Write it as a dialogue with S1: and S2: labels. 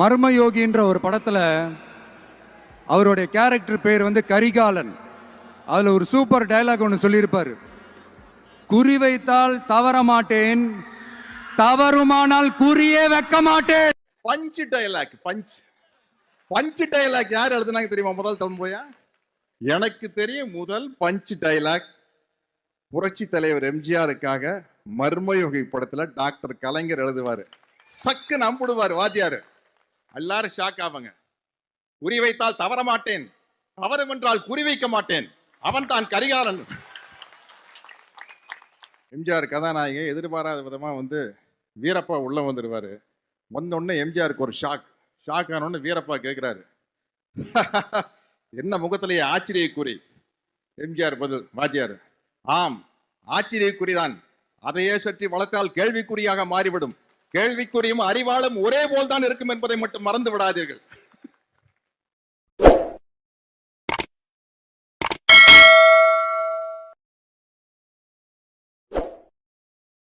S1: மர்மயோகின்ற ஒரு படத்தில் அவருடைய கேரக்டர் பேர் வந்து கரிகாலன். அதில் ஒரு சூப்பர் டைலாக் ஒன்று சொல்லியிருப்பார். குறி வைத்தால் தவற மாட்டேன் தவறுமானால் குறியே வைக்க மாட்டேன்.
S2: Punch dialogue punch punch dialogue யார் எழுதுனாங்க தெரியுமா? முதல் தலைமுறையா எனக்கு தெரியும் முதல் பஞ்ச் டைலாக் புரட்சி தலைவர் எம்ஜிஆருக்காக மர்மயோகி படத்துல டாக்டர் கலைஞர் எழுதுவாரு. சக்கு நம்பிடுவார் வாத்தியாரு. எல்லாரும் ஷாக் ஆவாங்க. குறி வைத்தால் தவற மாட்டேன் தவறும் என்றால் குறிவைக்க மாட்டேன். அவன் தான் கரிகாலன். எம்ஜிஆர் கதாநாயகன் எதிர்பாராத விதமா வந்து வீரப்பா உள்ளே வந்துடுவாரு வந்தோடனே எம்ஜிஆருக்கு ஒரு ஷாக் ஷாக் ஆனோடனே வீரப்பா கேட்குறாரு என்ன முகத்திலேயே ஆச்சரிய குறி எம்ஜிஆர் பதில் வாத்தியார். ஆம் ஆச்சரிய குறிதான் அதையே சற்றி வளர்த்தால் கேள்விக்குறியாக மாறிவிடும். கேள்விக்குறியும் அறிவாளும் ஒரே போல் தான் இருக்கும் என்பதை மட்டும் மறந்து விடாதீர்கள்.